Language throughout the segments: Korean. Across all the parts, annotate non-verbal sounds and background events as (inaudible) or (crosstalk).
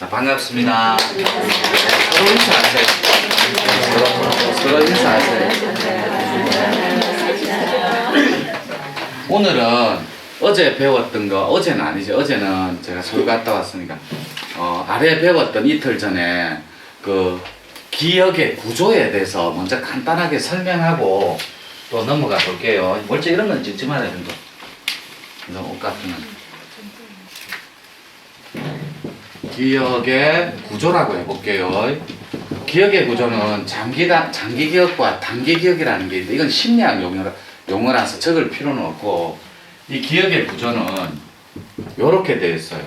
자, 반갑습니다. 서로 인사하세요. 서로 인사하세요. 오늘은 어제 배웠던 거, 어제는 아니죠. 어제는 제가 서울 갔다 왔으니까, 어, 아래 배웠던 이틀 전에 그 기억의 구조에 대해서 먼저 간단하게 설명하고 또 넘어가 볼게요. 멀쩡 이런 건 찍지 거. 이런 옷 같은 건. 기억의 구조라고 해볼게요. 기억의 구조는 장기다, 장기 기억과 단기 기억이라는 게 있는데 이건 심리학 용어라, 용어라서 적을 필요는 없고 이 기억의 구조는 이렇게 되어 있어요.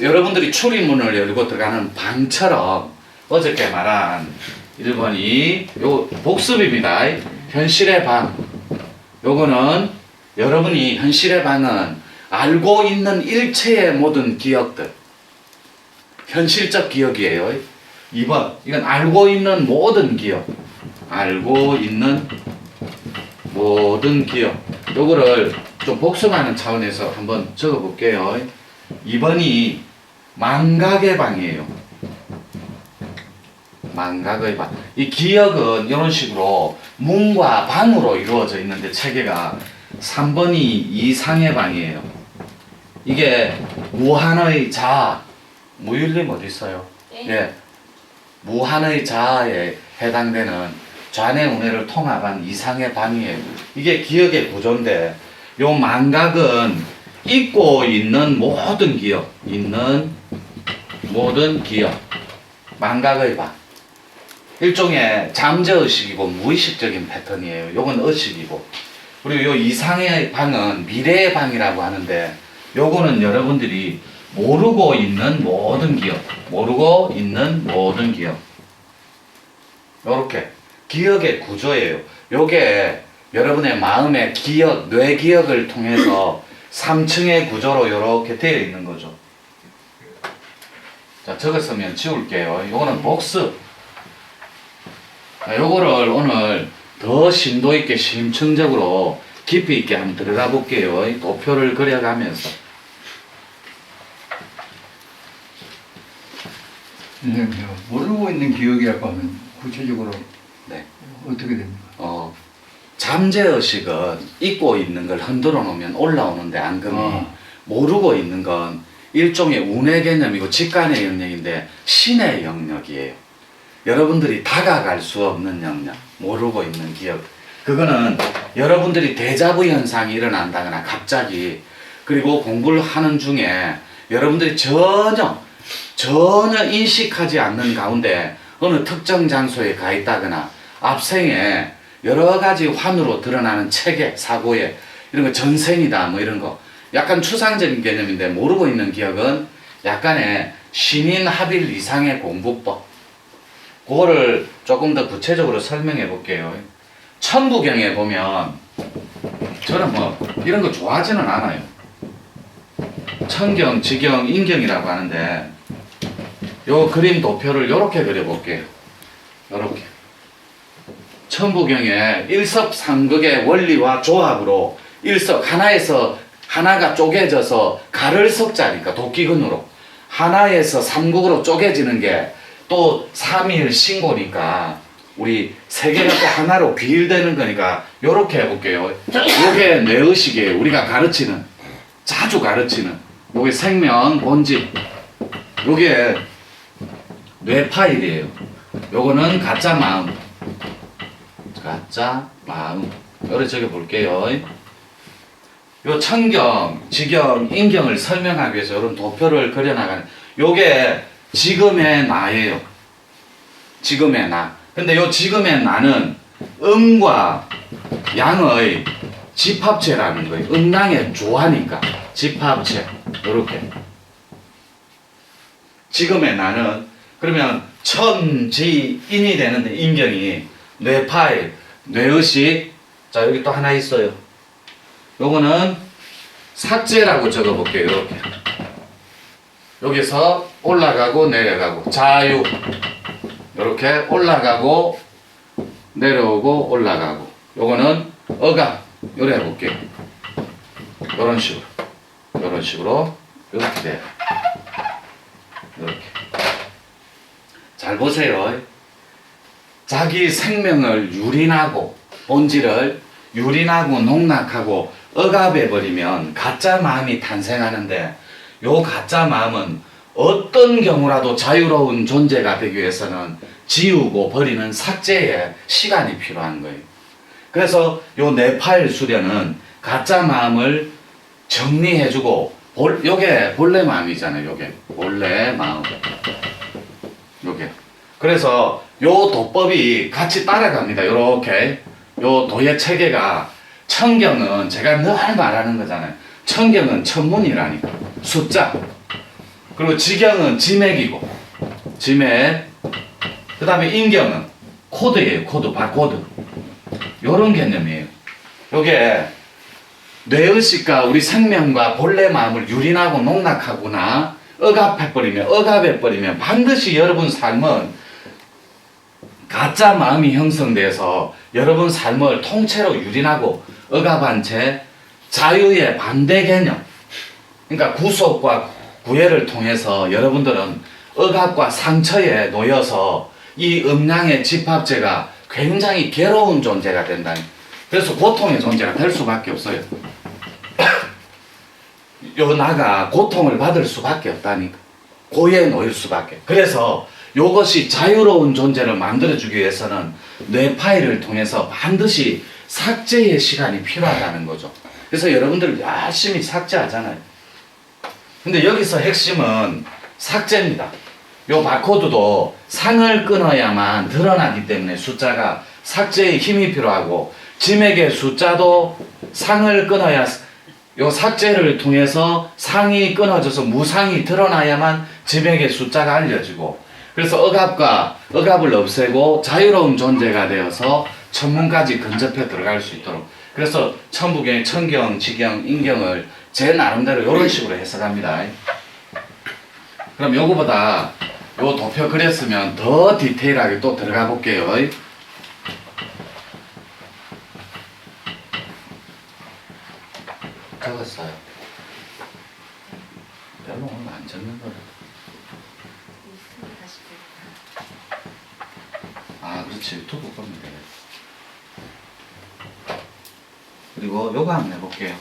여러분들이 출입문을 열고 들어가는 방처럼 어저께 말한 1번이 요 복습입니다. 현실의 방. 요거는 여러분이 현실의 방은 알고 있는 일체의 모든 기억들. 현실적 기억이에요. 2번. 이건 알고 있는 모든 기억. 알고 있는 모든 기억. 요거를 좀 복습하는 차원에서 한번 적어 볼게요. 2번이 망각의 방이에요. 망각의 방. 이 기억은 이런 식으로 문과 방으로 이루어져 있는데 체계가 3번이 이상의 방이에요. 이게 무한의 자, 무율림 어디 있어요? 예. 무한의 자아에 해당되는 좌뇌 우뇌를 통합한 이상의 방이에요. 이게 기억의 구조인데 요 망각은 잊고 있는 모든 기억, 있는 모든 기억, 망각의 방. 일종의 잠재의식이고 무의식적인 패턴이에요. 요건 의식이고. 그리고 요 이상의 방은 미래의 방이라고 하는데 요거는 여러분들이 모르고 있는 모든 기억, 모르고 있는 모든 기억. 요렇게 기억의 구조예요. 요게 여러분의 마음의 기억, 뇌 기억을 통해서 (coughs) 3층의 구조로 이렇게 되어 있는 거죠. 자, 적었으면 지울게요. 요거는 복습. 자, 요거를 오늘 더 심도 있게 심층적으로 깊이 있게 한번 들어가 볼게요. 이 도표를 그려가면서. 선생님, 모르고 있는 기억이라고 하면 구체적으로 네. 어떻게 됩니까? 어, 잠재의식은 잊고 있는 걸 흔들어 놓으면 올라오는데 앙금이 어. 모르고 있는 건 일종의 운의 개념이고 직관의 영역인데 신의 영역이에요. 여러분들이 다가갈 수 없는 영역, 모르고 있는 기억. 그거는 여러분들이 대자부 현상이 일어난다거나 갑자기 그리고 공부를 하는 중에 여러분들이 전혀 전혀 인식하지 않는 가운데 어느 특정 장소에 가 있다거나 앞생에 여러 가지 환으로 드러나는 체계, 사고에 이런 거 전생이다 뭐 이런 거 약간 추상적인 개념인데 모르고 있는 기억은 약간의 신인 합일 이상의 공부법 그거를 조금 더 구체적으로 설명해 볼게요. 천부경에 보면 저는 뭐 이런 거 좋아하지는 않아요. 천경, 지경, 인경이라고 하는데 요 그림 도표를 요렇게 그려볼게요. 요렇게. 천부경의 일석삼극의 원리와 조합으로 일석 하나에서 하나가 쪼개져서 가를 석자니까 도끼근으로 하나에서 삼국으로 쪼개지는 게 또 삼일 신고니까 우리 세 개가 또 하나로 귀일되는 거니까 요렇게 해볼게요. 요게 뇌의식이에요. 우리가 가르치는 자주 가르치는 요게 생명 본질 요게 뇌 파일이에요. 요거는 가짜 마음 가짜 마음 요래 적어 볼게요. 요 천경, 지경, 인경을 설명하기 위해서 이런 도표를 그려나가는 요게 지금의 나예요. 지금의 나. 근데 요 지금의 나는 음과 양의 집합체라는 거예요. 음랑의 조화니까 집합체. 요렇게. 지금의 나는 그러면 천지인이 되는데 인경이 뇌파일, 뇌의식. 자 여기 또 하나 있어요. 요거는 삭제라고 적어볼게요. 이렇게. 여기서 올라가고 내려가고 자유. 이렇게 올라가고 내려오고 올라가고. 요거는 어감. 요래 해볼게요. 요런 식으로. 요런 식으로. 이렇게 돼요 이렇게 잘 보세요. 자기 생명을 유린하고 본질을 유린하고 농락하고 억압해 버리면 가짜 마음이 탄생하는데 요 가짜 마음은 어떤 경우라도 자유로운 존재가 되기 위해서는 지우고 버리는 삭제에 시간이 필요한 거예요. 그래서 요 네팔 수련은 가짜 마음을 정리해주고 볼, 요게 본래 마음이잖아요. 요게 본래 마음. 요게. 그래서 요 도법이 같이 따라갑니다. 요렇게 요 도의 체계가 천경은 제가 늘 말하는 거잖아요. 천경은 천문이라니까 숫자. 그리고 지경은 지맥이고 지맥. 그 다음에 인경은 코드예요. 코드 바코드. 요런 개념이에요. 요게 뇌의식과 우리 생명과 본래 마음을 유린하고 농락하거나 억압해버리면 억압해버리면 반드시 여러분 삶은 가짜 마음이 형성돼서 여러분 삶을 통째로 유린하고 억압한 채 자유의 반대 개념 그러니까 구속과 구애를 통해서 여러분들은 억압과 상처에 놓여서 이 음양의 집합체가 굉장히 괴로운 존재가 된다. 그래서 고통의 존재가 될 수밖에 없어요. (coughs) 요 나가 고통을 받을 수밖에 없다니까. 고에 놓일 수밖에. 그래서 요것이 자유로운 존재를 만들어주기 위해서는 뇌 파일을 통해서 반드시 삭제의 시간이 필요하다는 거죠. 그래서 여러분들 열심히 삭제하잖아요. 근데 여기서 핵심은 삭제입니다. 요 바코드도 상을 끊어야만 드러나기 때문에 숫자가 삭제에 힘이 필요하고 짐에게 숫자도 상을 끊어야 요 삭제를 통해서 상이 끊어져서 무상이 드러나야만 짐에게 숫자가 알려지고 그래서 억압과 억압을 없애고 자유로운 존재가 되어서 천문까지 근접해 들어갈 수 있도록 그래서 천부경, 천경, 지경, 인경을 제 나름대로 이런 식으로 해석합니다. 그럼 요거보다 요 도표 그렸으면 더 디테일하게 또 들어가 볼게요. 적었어요. 별로 오늘 안 적는 거를. 아, 그렇지. 유튜브 보면 돼. 그리고 요거 한번 해볼게요.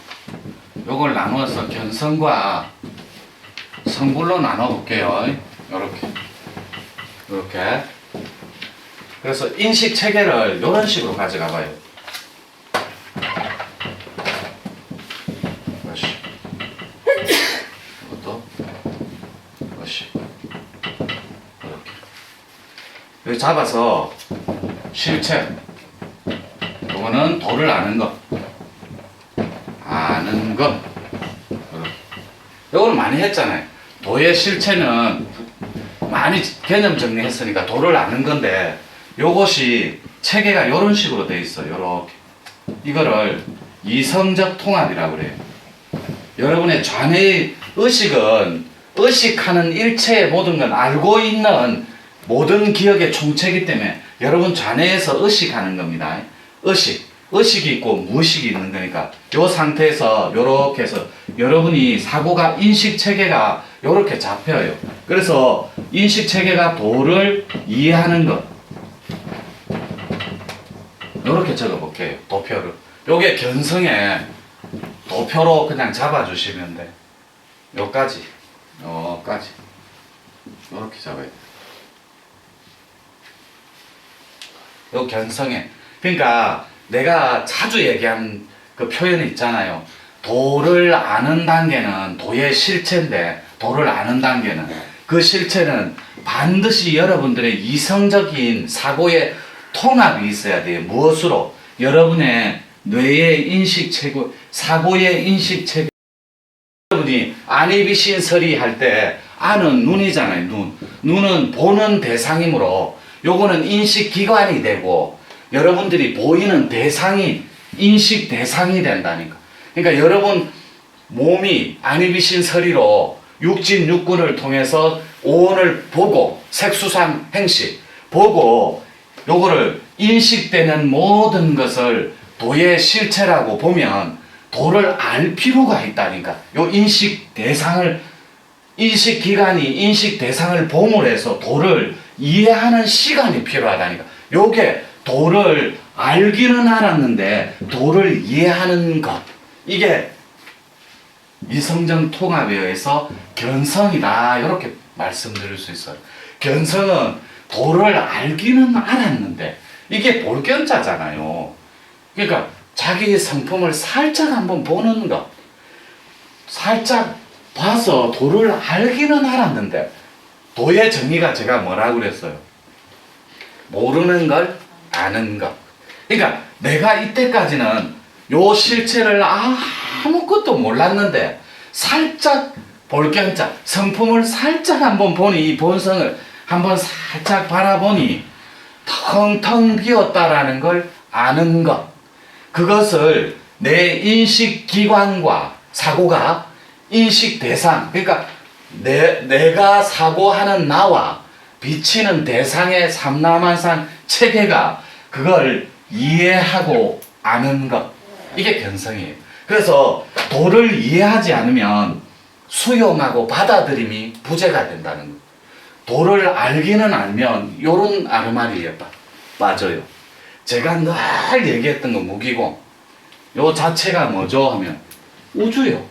요걸 나누어서 견성과 성불로 나눠볼게요. 요렇게. 요렇게. 그래서 인식 체계를 이런 식으로 가져가 봐요. 이것도. 그렇지. 이렇게. 여기 잡아서 실체. 요거는 도를 아는 것. 아는 것. 요거는 많이 했잖아요. 도의 실체는 많이 개념 정리했으니까 도를 아는 건데 요것이 체계가 요런 식으로 돼 있어. 요렇게. 이거를 이성적 통합이라고 그래요. 여러분의 좌뇌의 의식은 의식하는 일체의 모든 건 알고 있는 모든 기억의 총체이기 때문에 여러분 좌뇌에서 의식하는 겁니다. 의식. 의식이 있고 무의식이 있는 거니까 요 상태에서 요렇게 해서 여러분이 사고가 인식 체계가 요렇게 잡혀요. 그래서 인식 체계가 도를 이해하는 것. 요렇게 적어 볼게요. 도표를. 요게 견성에 도표로 그냥 잡아 주시면 돼. 요까지. 요까지. 요렇게 잡아야 요 견성에. 그러니까 내가 자주 얘기한 그 표현이 있잖아요. 도를 아는 단계는 도의 실체인데 도를 아는 단계는 그 실체는 반드시 여러분들의 이성적인 사고의 통합이 있어야 돼요. 무엇으로? 여러분의 뇌의 인식 체계, 사고의 인식 체계. 여러분이 안이비신설이 할때 안은 눈이잖아요. 눈. 눈은 보는 대상이므로 요거는 인식 기관이 되고 여러분들이 보이는 대상이 인식 대상이 된다니까. 그러니까 여러분 몸이 안이비신 서리로 육진 육군을 통해서 오온을 보고 색수상 행식 보고 요거를 인식되는 모든 것을 도의 실체라고 보면 도를 알 필요가 있다니까. 요 인식 대상을 인식 기관이 인식 대상을 보물 해서 도를 이해하는 시간이 필요하다니까. 요게 도를 알기는 알았는데 도를 이해하는 것. 이게 이성적 통합에 의해서 견성이다. 이렇게 말씀드릴 수 있어요. 견성은 도를 알기는 알았는데 이게 볼견자잖아요. 그러니까 자기 성품을 살짝 한번 보는 것. 살짝 봐서 도를 알기는 알았는데 도의 정의가 제가 뭐라고 그랬어요? 모르는 걸 아는 것. 그러니까 내가 이때까지는 요 실체를 아무것도 몰랐는데 살짝 볼견자 성품을 살짝 한번 보니 이 본성을 한번 살짝 바라보니 텅텅 비었다라는 걸 아는 것. 그것을 내 인식 기관과 사고가 인식 대상 그러니까 내, 내가 사고하는 나와 비치는 대상의 삼라만상 체계가 그걸 이해하고 아는 것 이게 견성이에요. 그래서 도를 이해하지 않으면 수용하고 받아들임이 부재가 된다는 거. 도를 알기는 알면 요런 아르마리에 빠- 빠져요. 제가 늘 얘기했던 거 무기공. 요 자체가 뭐죠 하면 우주요.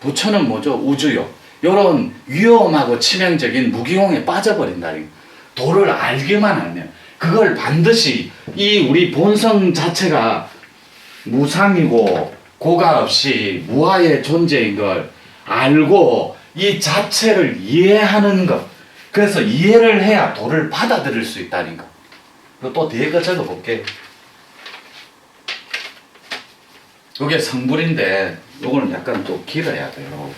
부처는 뭐죠? 우주요. 요런 위험하고 치명적인 무기공에 빠져버린다니. 도를 알기만 하면 그걸 반드시 이 우리 본성 자체가 무상이고 고가 없이 무아의 존재인 걸 알고 이 자체를 이해하는 것. 그래서 이해를 해야 도를 받아들일 수 있다는 거. 그리고 또 뒤에 거 적어볼게. 요게 성불인데 요거는 약간 또 길어야 돼요.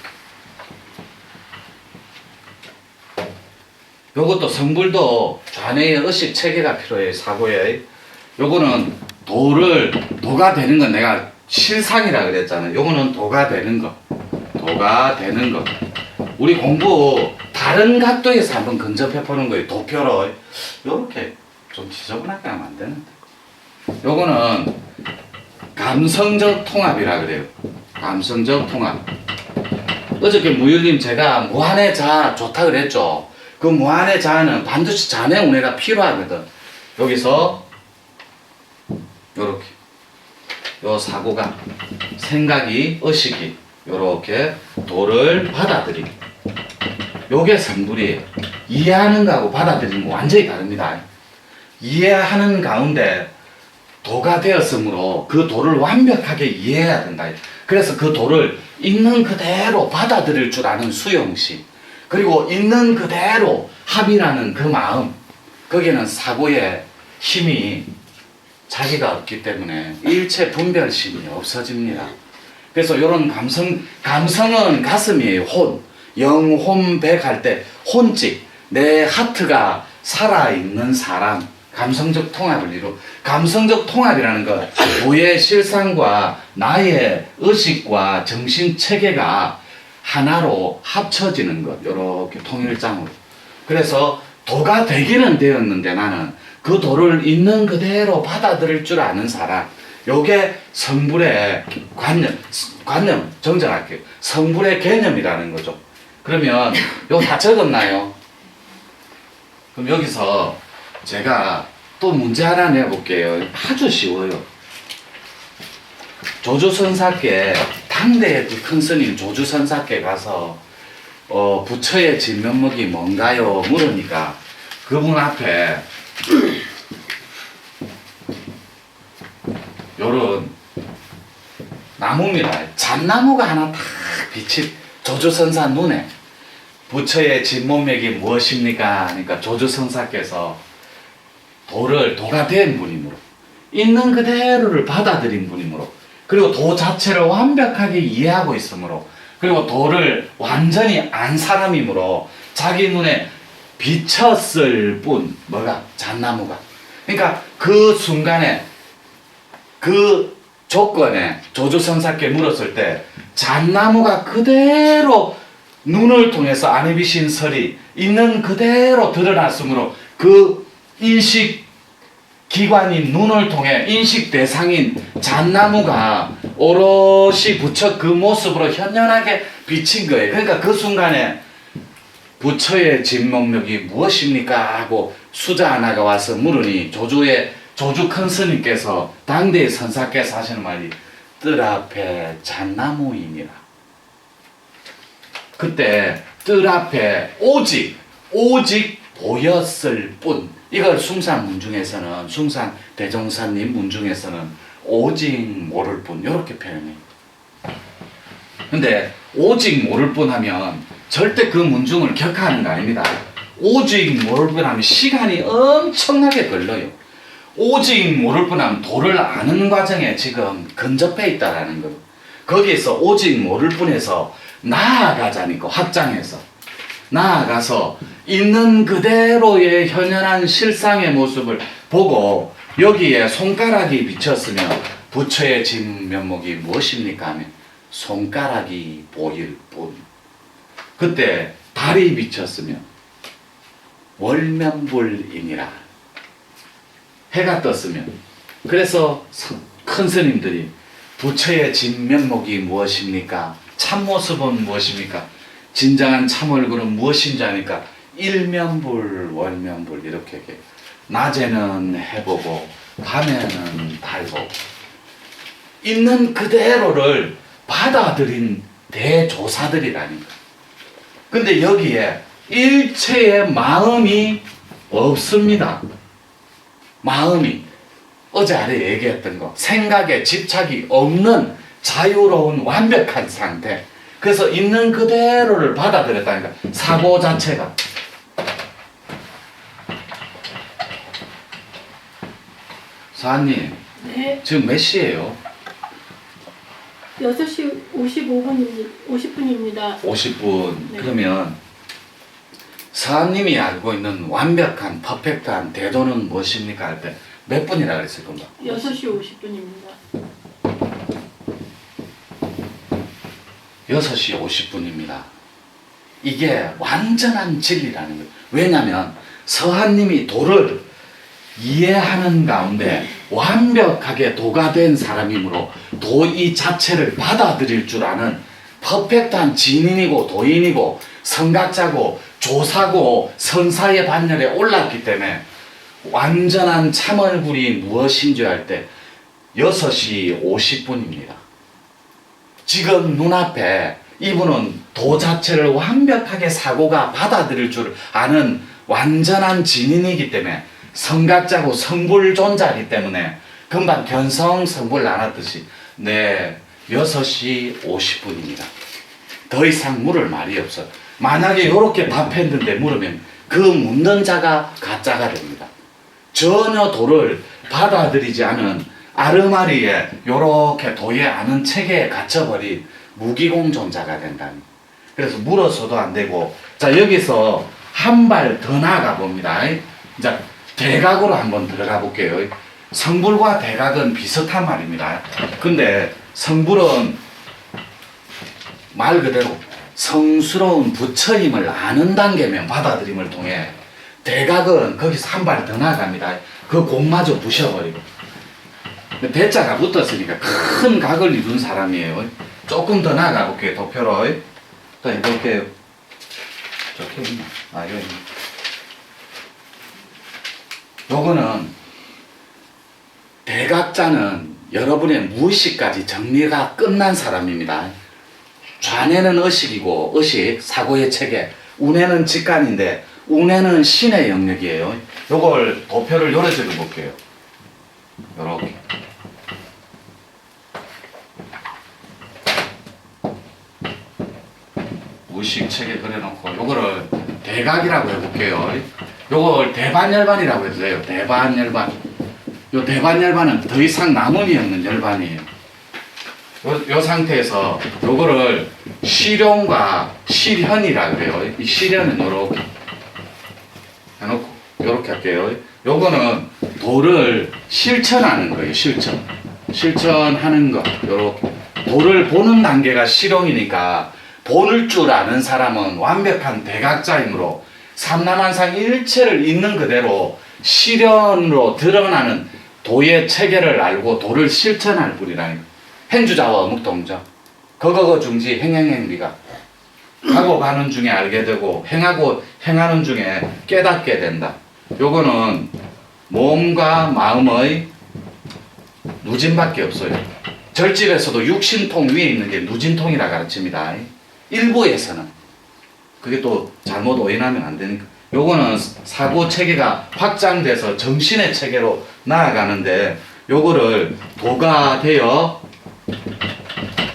요것도 성불도 좌뇌의 의식 체계가 필요해요 사고에. 요거는 도를 도가 되는 건 내가 실상이라 그랬잖아요. 요거는 도가 되는 거. 도가 되는 거. 우리 공부 다른 각도에서 한번 근접해 보는 거예요. 도표로 요렇게 좀 지저분하게 하면 안 되는데. 요거는 감성적 통합이라 그래요. 감성적 통합. 어저께 무율님 제가 무한의 자 좋다 그랬죠. 그 무한의 자는 반드시 자의 운해가 필요하거든. 여기서 요렇게 요 사고가 생각이 의식이 요렇게 도를 받아들이고 요게 성불이에요. 이해하는 거하고 받아들이는 거 완전히 다릅니다. 이해하는 가운데 도가 되었으므로 그 도를 완벽하게 이해해야 된다. 그래서 그 도를 있는 그대로 받아들일 줄 아는 수용심. 그리고 있는 그대로 합의라는 그 마음. 거기는 사고의 힘이 자기가 없기 때문에 일체 분별심이 없어집니다. 그래서 이런 감성, 감성은 가슴이에요. 혼. 영혼백 할 때 혼직. 내 하트가 살아있는 사람. 감성적 통합을 이루. 감성적 통합이라는 것, 도의 실상과 나의 의식과 정신 체계가 하나로 합쳐지는 것. 이렇게 통일장으로. 그래서 도가 되기는 되었는데 나는 그 도를 있는 그대로 받아들일 줄 아는 사람. 요게 성불의 관념, 관념 정정할게요. 성불의 개념이라는 거죠. 그러면 요 다 적었나요? 그럼 여기서 제가 또 문제 하나 내볼게요. 아주 쉬워요. 조주선사께 당대의 그 큰 스님 조주선사께 가서 어, 부처의 진면목이 뭔가요? 물으니까 그분 앞에 요런 나무입니다. 잣나무가 하나 탁 빛이 조주선사 눈에 부처의 진문맥이 무엇입니까? 그러니까 조주선사께서 도를 도가 된 분이므로 있는 그대로를 받아들인 분이므로 그리고 도 자체를 완벽하게 이해하고 있으므로 그리고 도를 완전히 안 사람이므로 자기 눈에 비쳤을 뿐 뭐가? 잣나무가. 그러니까 그 순간에 그 조건에 조주선사께 물었을 때 잣나무가 그대로 눈을 통해서 안에 비신 설이 있는 그대로 드러났으므로 그 인식 기관인 눈을 통해 인식 대상인 잣나무가 오롯이 부처 그 모습으로 현연하게 비친 거예요. 그러니까 그 순간에 부처의 진목력이 무엇입니까? 하고 수자 하나가 와서 물으니 조주의 조주 큰 스님께서 당대의 선사께서 하시는 말이 뜰 앞에 잣나무이니라. 그때 뜰 앞에 오직 오직 보였을 뿐 이걸 숭산 문중에서는 숭산 대종사님 문중에서는 오직 모를 뿐 이렇게 표현해요. 근데 오직 모를 뿐 하면 절대 그 문중을 격하는 거 아닙니다. 오직 모를 뿐 하면 시간이 엄청나게 걸려요. 오직 모를 뿐 하면 도를 아는 과정에 지금 근접해 있다라는 거. 거기에서 오직 모를 뿐에서 나아가자니까 확장해서 나아가서 있는 그대로의 현연한 실상의 모습을 보고 여기에 손가락이 비쳤으면 부처의 진면목이 무엇입니까 하면 손가락이 보일 뿐 그때 달이 비쳤으면 월면불이니라 해가 떴으면 그래서 서- 큰 스님들이 부처의 진면목이 무엇입니까? 참모습은 무엇입니까? 진정한 참 얼굴은 무엇인지 아니까 일면불 월면불 이렇게 얘기해요. 낮에는 해보고 밤에는 달보고 있는 그대로를 받아들인 대조사들이라는 거. 근데 여기에 일체의 마음이 없습니다. 마음이 어제 아래 얘기했던 거 생각에 집착이 없는 자유로운 완벽한 상태 그래서 있는 그대로를 받아들였다니까 사고 자체가 사님 네, 지금 몇 시예요? 6시 55분입니다. 50분입니다. 50분 네. 그러면 사님이 알고 있는 완벽한 퍼펙트한 대도는 무엇입니까 할 때 몇 분이라 그랬을 겁니다 6시 50분입니다. 6시 50분입니다. 이게 완전한 진리라는 거예요. 왜냐하면 서한님이 도를 이해하는 가운데 완벽하게 도가 된 사람이므로 도 이 자체를 받아들일 줄 아는 퍼펙트한 진인이고 도인이고 성각자고 조사고 선사의 반열에 올랐기 때문에 완전한 참얼굴이 무엇인지 할때 6시 50분입니다. 지금 눈앞에 이분은 도 자체를 완벽하게 사고가 받아들일 줄 아는 완전한 진인이기 때문에 성각자고 성불존자이기 때문에 금방 견성 성불 나눴듯이 네 6시 50분입니다. 더 이상 물을 말이 없어. 만약에 이렇게 답했는데 물으면 그 묻는 자가 가짜가 됩니다. 전혀 도를 받아들이지 않은 아르마리에 요렇게 도에 아는 체계에 갇혀버린 무기공존자가 된다니. 그래서 물어서도 안 되고 자 여기서 한 발 더 나아가 봅니다. 자 대각으로 한번 들어가 볼게요. 성불과 대각은 비슷한 말입니다. 근데 성불은 말 그대로 성스러운 부처임을 아는 단계면 받아들임을 통해 대각은 거기서 한 발 더 나아갑니다. 그 공마저 부셔버리고 대자가 붙었으니까 큰 각을 이룬 사람이에요. 조금 더 나아가 볼게요. 도표로 또 해볼게요. 저기 있나? 아 여기 있네. 요거는 대각자는 여러분의 무의식까지 정리가 끝난 사람입니다. 좌뇌는 의식이고 의식 사고의 체계, 우뇌는 직관인데 우뇌는 신의 영역이에요. 요걸 도표를 요래 적어 볼게요. 요렇게. 무의식 체계 그려놓고 요거를 대각이라고 해볼게요. 요걸 대반열반이라고 돼요. 대반열반. 요 대반열반은 더 이상 남음이 없는 열반이에요. 요, 요 상태에서 요거를 실용과 실현이라 그래요. 이 실현은 요렇게 해놓고 요렇게 할게요. 요거는 도를 실천하는 거예요. 실천. 실천하는 거. 요렇게. 도를 보는 단계가 실용이니까 보는 줄 아는 사람은 완벽한 대각자이므로 삼남한상 일체를 있는 그대로 실현으로 드러나는 도의 체계를 알고 도를 실천할 뿐이라는 거. 행주자와 어묵동정. 거거거 중지 행행행비가 하고 가는 중에 알게 되고 행하고 행하는 중에 깨닫게 된다. 요거는 몸과 마음의 누진밖에 없어요. 절집에서도 육신통 위에 있는 게 누진통이라 가르칩니다. 일부에서는 그게 또 잘못 오인하면 안 되니까. 요거는 사고 체계가 확장돼서 정신의 체계로 나아가는데 요거를 도가 되어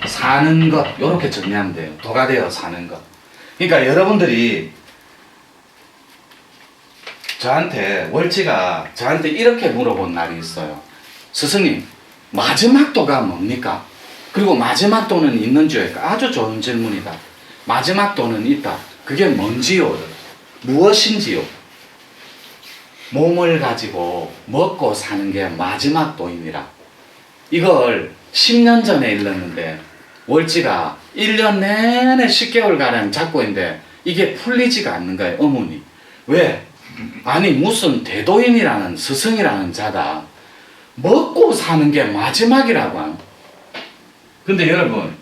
사는 것 요렇게 정리하면 돼요. 도가 되어 사는 것. 그러니까 여러분들이 저한테 월지가 저한테 이렇게 물어본 날이 있어요. 스승님 마지막 도가 뭡니까? 그리고 마지막 도는 있는지요? 아주 좋은 질문이다. 마지막 도는 있다. 그게 뭔지요? 무엇인지요? 몸을 가지고 먹고 사는 게 마지막 도입니다. 이걸 10년 전에 일렀는데 월지가 1년 내내 10개월가량 잡고 있는데 이게 풀리지가 않는 거예요, 어머니. 왜? 아니 무슨 대도인이라는 스승이라는 자다. 먹고 사는 게 마지막이라고 하는. 근데 여러분,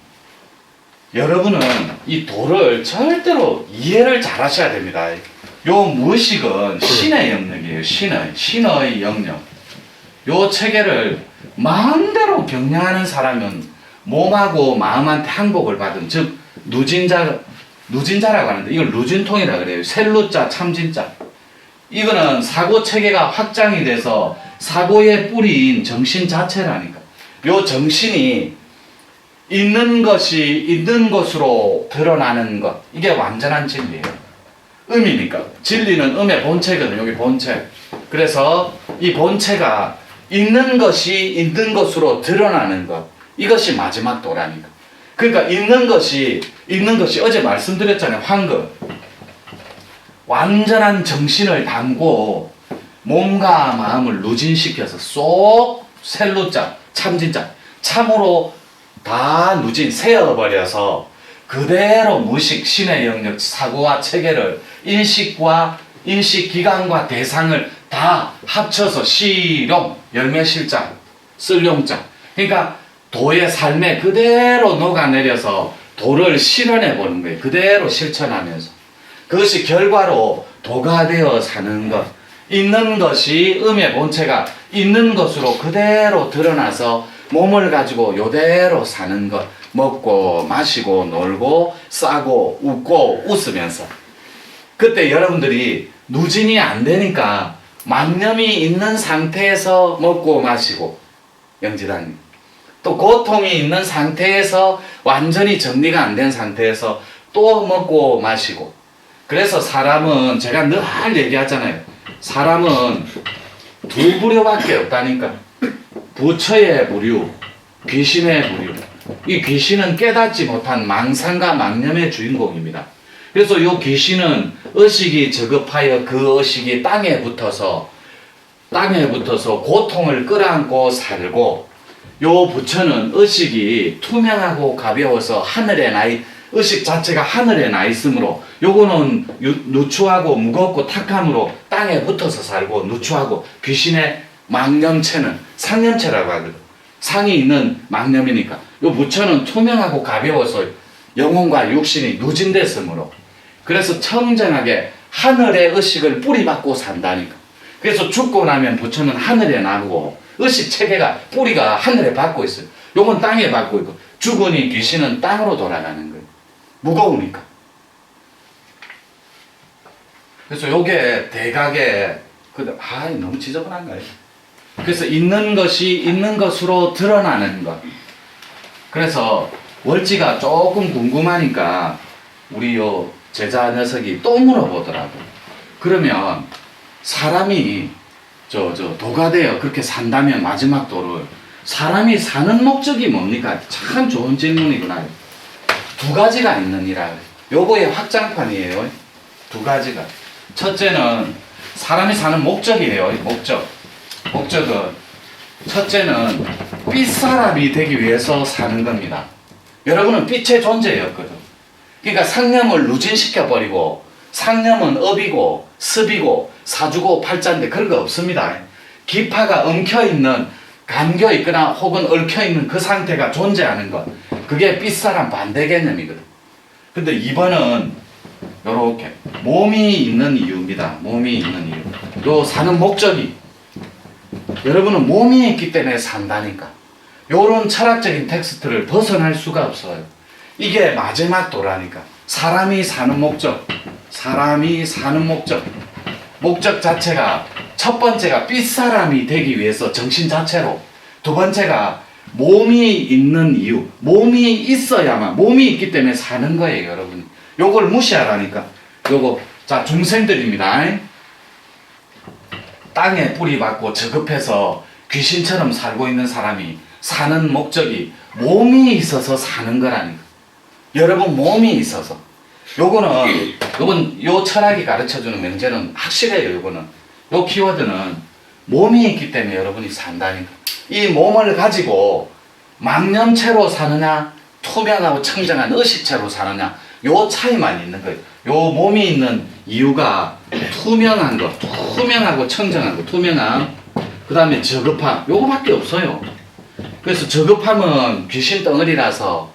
여러분은 이 도를 절대로 이해를 잘 하셔야 됩니다. 요 무의식은 신의 영역이에요. 신의, 신의 영역. 요 체계를 마음대로 경영하는 사람은 몸하고 마음한테 항복을 받은, 즉, 누진자, 누진자라고 하는데, 이걸 누진통이라 그래요. 셀루자, 참진자. 이거는 사고 체계가 확장이 돼서 사고의 뿌리인 정신 자체라니까. 요 정신이 있는 것이 있는 것으로 드러나는 것. 이게 완전한 진리예요. 음이니까. 진리는 음의 본체거든요. 여기 본체. 그래서 이 본체가 있는 것이 있는 것으로 드러나는 것. 이것이 마지막 도라니까. 그러니까 있는 것이 있는 것이 어제 말씀드렸잖아요. 황금. 완전한 정신을 담고 몸과 마음을 누진시켜서 쏙 셀루자 참진자 참으로 다 누진 세어버려서 그대로 무식 신의 영역 사고와 체계를 인식과 인식 기관과 대상을 다 합쳐서 시룡 열매실자 쓸룡자. 그러니까 도의 삶에 그대로 녹아내려서 도를 실현해 보는 거예요. 그대로 실천하면서. 그것이 결과로 도가 되어 사는 것. 있는 것이 음의 본체가 있는 것으로 그대로 드러나서 몸을 가지고 요대로 사는 것. 먹고, 마시고, 놀고, 싸고, 웃고, 웃으면서. 그때 여러분들이 누진이 안 되니까 만념이 있는 상태에서 먹고 마시고, 영지단님. 또 고통이 있는 상태에서 완전히 정리가 안 된 상태에서 또 먹고 마시고, 그래서 사람은 제가 늘 얘기하잖아요. 사람은 두 부류밖에 없다니까. 부처의 부류, 귀신의 부류. 이 귀신은 깨닫지 못한 망상과 망념의 주인공입니다. 그래서 이 귀신은 의식이 저급하여 그 의식이 땅에 붙어서 땅에 붙어서 고통을 끌어안고 살고 요 부처는 의식이 투명하고 가벼워서 하늘에 나 있, 의식 자체가 하늘에 나 있으므로 요거는 유- 누추하고 무겁고 탁함으로 땅에 붙어서 살고 누추하고 귀신의 망념체는 상념체라고 하거든. 상이 있는 망념이니까 요 부처는 투명하고 가벼워서 영혼과 육신이 누진됐으므로 그래서 청정하게 하늘의 의식을 뿌리받고 산다니까. 그래서 죽고 나면 부처는 하늘에 나고 의식 체계가 뿌리가 하늘에 받고 있어요. 요건 땅에 받고 있고 죽으니 귀신은 땅으로 돌아가는 거예요. 무거우니까. 그래서 요게 대각에 그 아, 너무 지저분한가요? 그래서 있는 것이 있는 것으로 드러나는 것. 그래서 월지가 조금 궁금하니까 우리 요 제자 녀석이 또 물어보더라고. 그러면 사람이 저 저 도가 되어 그렇게 산다면 마지막 도를 사람이 사는 목적이 뭡니까? 참 좋은 질문이구나. 두 가지가 있느니라. 요거의 확장판이에요. 두 가지가. 첫째는 사람이 사는 목적이에요. 목적. 목적은 첫째는 빛 사람이 되기 위해서 사는 겁니다. 여러분은 빛의 존재였거든. 그러니까 상념을 누진시켜 버리고 상념은 업이고 습이고 사주고 팔자인데 그런 거 없습니다. 기파가 엉켜 있는 감겨 있거나 혹은 얽혀 있는 그 상태가 존재하는 것. 그게 빛사람 반대 개념이거든. 근데 2번은 요렇게 몸이 있는 이유입니다. 몸이 있는 이유. 요 사는 목적이 여러분은 몸이 있기 때문에 산다니까. 요런 철학적인 텍스트를 벗어날 수가 없어요. 이게 마지막 도라니까. 사람이 사는 목적. 사람이 사는 목적. 목적 자체가 첫 번째가 삐사람이 되기 위해서 정신 자체로 두 번째가 몸이 있는 이유 몸이 있어야만 몸이 있기 때문에 사는 거예요 여러분 요걸 무시하라니까 요거 자 중생들입니다 땅에 뿌리 박고 저급해서 귀신처럼 살고 있는 사람이 사는 목적이 몸이 있어서 사는 거라니까 여러분 몸이 있어서. 요거는 요건 요 철학이 가르쳐 주는 명제는 확실해요 요거는. 요 키워드는 몸이 있기 때문에 여러분이 산다니까 이 몸을 가지고 망념체로 사느냐 투명하고 청정한 의식체로 사느냐 요 차이만 있는 거예요. 요 몸이 있는 이유가 투명한 거 투명하고 청정한 거 투명함. 그 다음에 저급함. 요거밖에 없어요. 그래서 저급함은 귀신 덩어리라서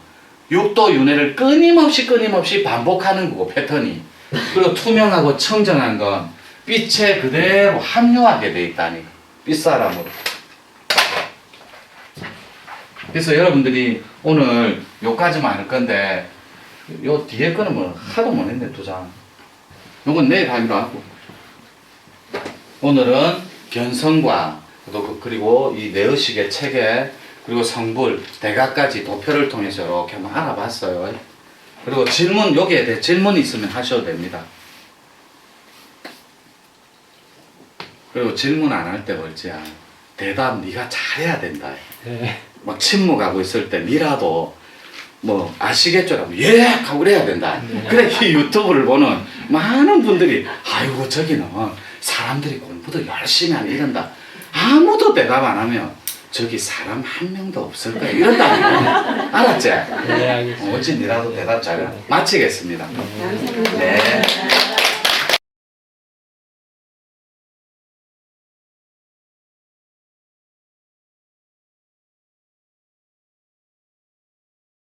육도 윤회를 끊임없이 끊임없이 반복하는 거고 패턴이. 그리고 투명하고 청정한 건 빛에 그대로 합류하게 돼 있다니. 빛사람으로. 그래서 여러분들이 오늘 요까지만 할 건데 요 뒤에 거는 뭐 하도 못 했네 두 장 요건 내일 하기로 하고 오늘은 견성과 또 그- 그리고 이 네의식의 체계 그리고 성불 대각까지 도표를 통해서 이렇게 한번 알아봤어요. 그리고 질문 여기에 대해 질문 있으면 하셔도 됩니다. 그리고 질문 안 할 때 멀지야 대답 네가 잘해야 된다. 막 침묵하고 있을 때 니라도 뭐 아시겠죠라고 예 하고 그래야 된다. 그래 이 유튜브를 보는 많은 분들이 아이고 저기는 사람들이 공부도 열심히 하네 이런다. 아무도 대답 안 하면 저기 사람 한 명도 없을 거야 이런다. 알았지? 네, 알겠습니다. 어찌 니라도 대답 잘해. 마치겠습니다. 네.